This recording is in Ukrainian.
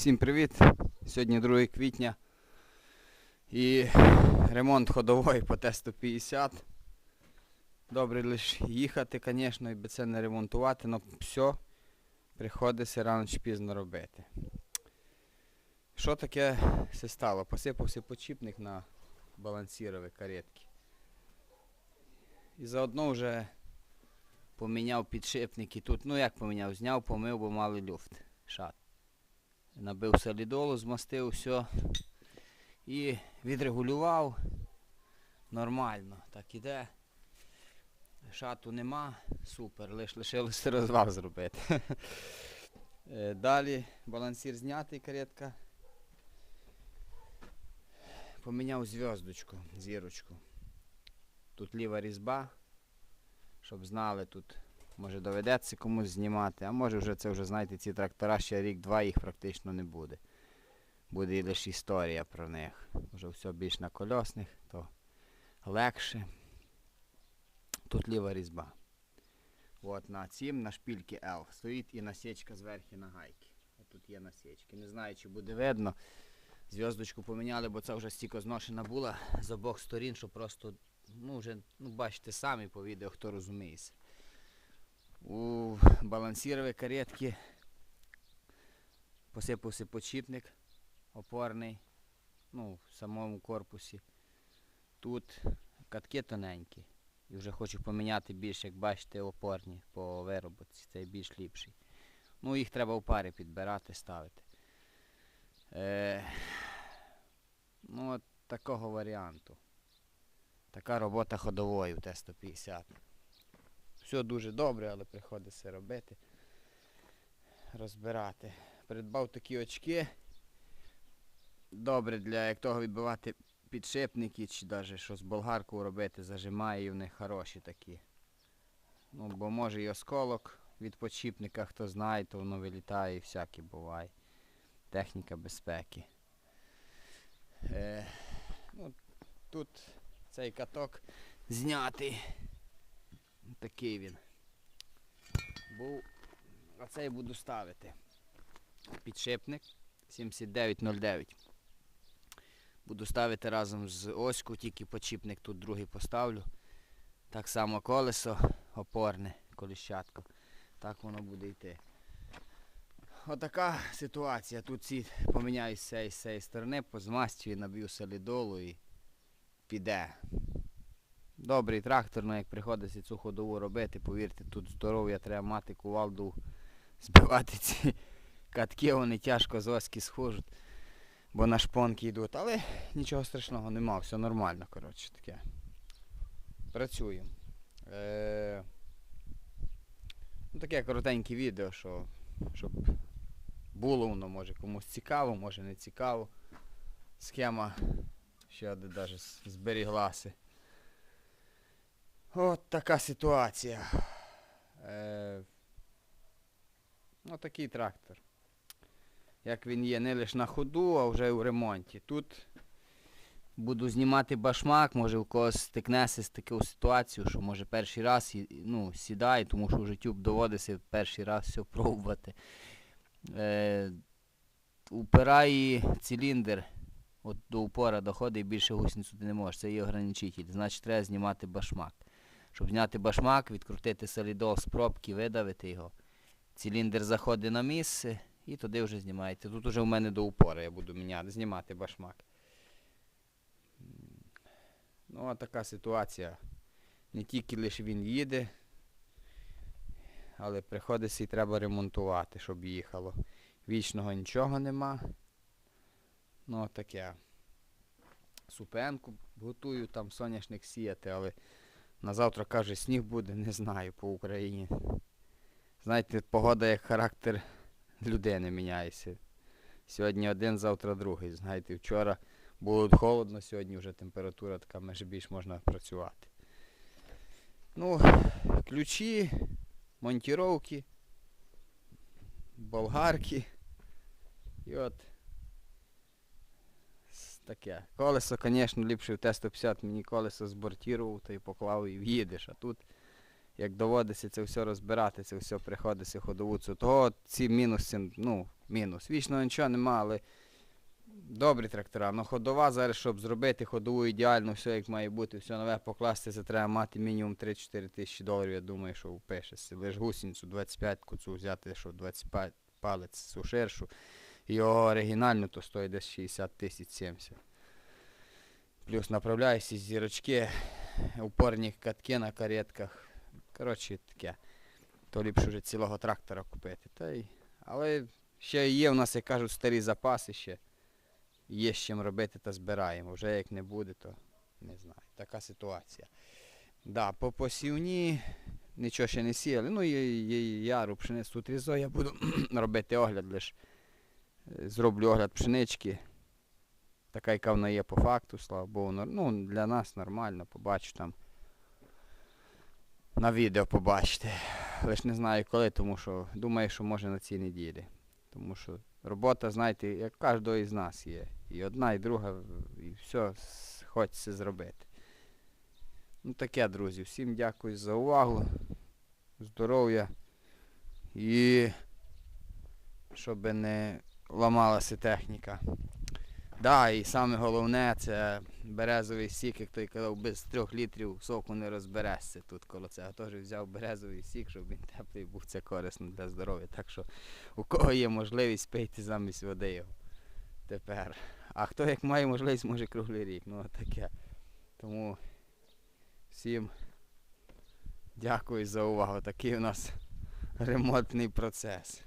Всім привіт! Сьогодні 2 квітня і ремонт ходової по Т-150. Добре лише їхати, звісно, і це не ремонтувати, але все приходиться рано чи пізно робити. Що таке все стало? Посипався почіпник на балансірові каретки. І заодно вже поміняв підшипники тут. Ну як поміняв? Зняв, помив, бо мали люфт. Шат. Набив солідолу, змастив все. І відрегулював. Нормально. Так іде. Шату нема. Супер. Лиш лишилося розвал зробити. Е, Далі балансір знятий, каретка. Поміняв зв'язочку, зірочку. Тут ліва різьба. Щоб знали тут Може доведеться комусь знімати, а може вже це вже, знаєте, ці трактора ще рік-два їх практично не буде. Буде і лише історія про них. Вже все більш на кольосних, то легше. Тут ліва різьба. От на цім на шпільки L стоїть і насічка зверху на гайки. Тут є насічки. Не знаю, чи буде видно. Зв'язочку поміняли, бо це вже стільки зношена була з обох сторін, що просто, ну вже, ну бачите самі по відео, хто розуміється. У балансіровій каретки посипався почіпник опорний, ну, в самому корпусі. Тут катки тоненькі. І вже хочу поміняти більш, як бачите, опорні по вироботці. Цей більш ліпший. Ну, їх треба в парі підбирати, ставити. Е, ну, от такого варіанту. Така робота ходовою в Т-150. Все дуже добре, але приходиться робити. Розбирати. Придбав такі очки. Добре для як того відбивати підшипники, чи навіть щось болгарку робити, зажимає і в них хороші такі. Ну, бо може і осколок від подшипника, хто знає, то воно вилітає і всяке буває. Техніка безпеки. Е, ну, тут цей каток знятий. Такий він. Був. А цей буду ставити. Підшипник 7909. Буду ставити разом з оську, тільки почіпник тут другий поставлю. Так само колесо опорне, коліщатко. Так воно буде йти. Отака ситуація. Тут ці поміняю з цієї сторони, позмастю і наб'ю солідолу і піде. Добрий трактор, ну як приходиться цю ходову робити, повірте, тут здоров'я треба мати кувалду, збивати ці катки, вони тяжко з оски схожуть, бо на шпонки йдуть. Але нічого страшного нема, все нормально, коротше таке. Працюємо. Е... Ну, таке коротеньке відео, що, щоб було воно, може комусь цікаво, може не цікаво. Схема ще навіть зберіглася. От така ситуація. Е, такий трактор. Як він є не лише на ходу, а вже у ремонті. Тут буду знімати башмак, може в когось стикнеться з таку ситуацію, що може перший раз ну, сідає, тому що в життю доводиться перший раз все пробувати. Е, упирає циліндр, от до упора доходить більше гусеницю ти не можеш. Це є ограничитель. Значить треба знімати башмак. Щоб зняти башмак, відкрутити солідол з пробки, видавити його. Циліндр заходить на місце і туди вже знімаєте. Тут уже в мене до упора я буду міняти, знімати башмак. Ну, а така ситуація. Не тільки лише він їде, але приходиться і треба ремонтувати, щоб їхало. Вічного нічого нема. Ну, таке. Супенку готую, там соняшник сіяти, але на завтра каже, сніг буде, не знаю по Україні. Знаєте, погода як характер людини міняється. Сьогодні один, завтра другий. Знаєте, вчора було холодно, сьогодні вже температура така, майже більш можна працювати. Ну, ключі, монтіровки, болгарки. І от таке. Колесо, звісно, ліпше в Т-150 мені колесо збортірував та й поклав і в'їдеш. А тут як доводиться це все розбирати, це все приходиться ходовуцю, того ці мінуси, ну, мінус. Вічно нічого нема, але добрі трактора. Ну ходова зараз, щоб зробити ходову ідеально, все як має бути, все нове покласти, це треба мати мінімум 3-4 тисячі доларів, я думаю, що впишеться. Лиш гусеницю 25-ку цю взяти, що 25 палець цю ширшу. І Його оригінально то стоїть десь 60 тисяч 70. Плюс направляюся зірочки, упорні катки на каретках. Коротше, таке. То ліпше вже цілого трактора купити. Та й... Але ще є в нас, як кажуть, старі запаси ще. Є з чим робити та збираємо. Вже як не буде, то не знаю. Така ситуація. Да, по посівні нічого ще не сіяли. Ну, є яру, пшеницю тут різо, я буду робити огляд лише. Зроблю огляд пшенички. Така, яка вона є по факту, слава Богу. Ну, для нас нормально, побачу там. На відео побачите. Лиш не знаю коли, тому що думаю, що може на цій неділі. Тому що робота, знаєте, як кожного із нас є. І одна, і друга, і все хочеться зробити. Ну таке, друзі. Всім дякую за увагу. Здоров'я. І щоб не ламалася техніка. Да, і саме головне це березовий сік, як той казав, без трьох літрів соку не розберешся тут коло цього. Теж взяв березовий сік, щоб він теплий був, це корисно для здоров'я. Так що у кого є можливість пийте замість води його тепер. А хто як має можливість, може круглий рік. Ну таке. Тому всім дякую за увагу. Такий у нас ремонтний процес.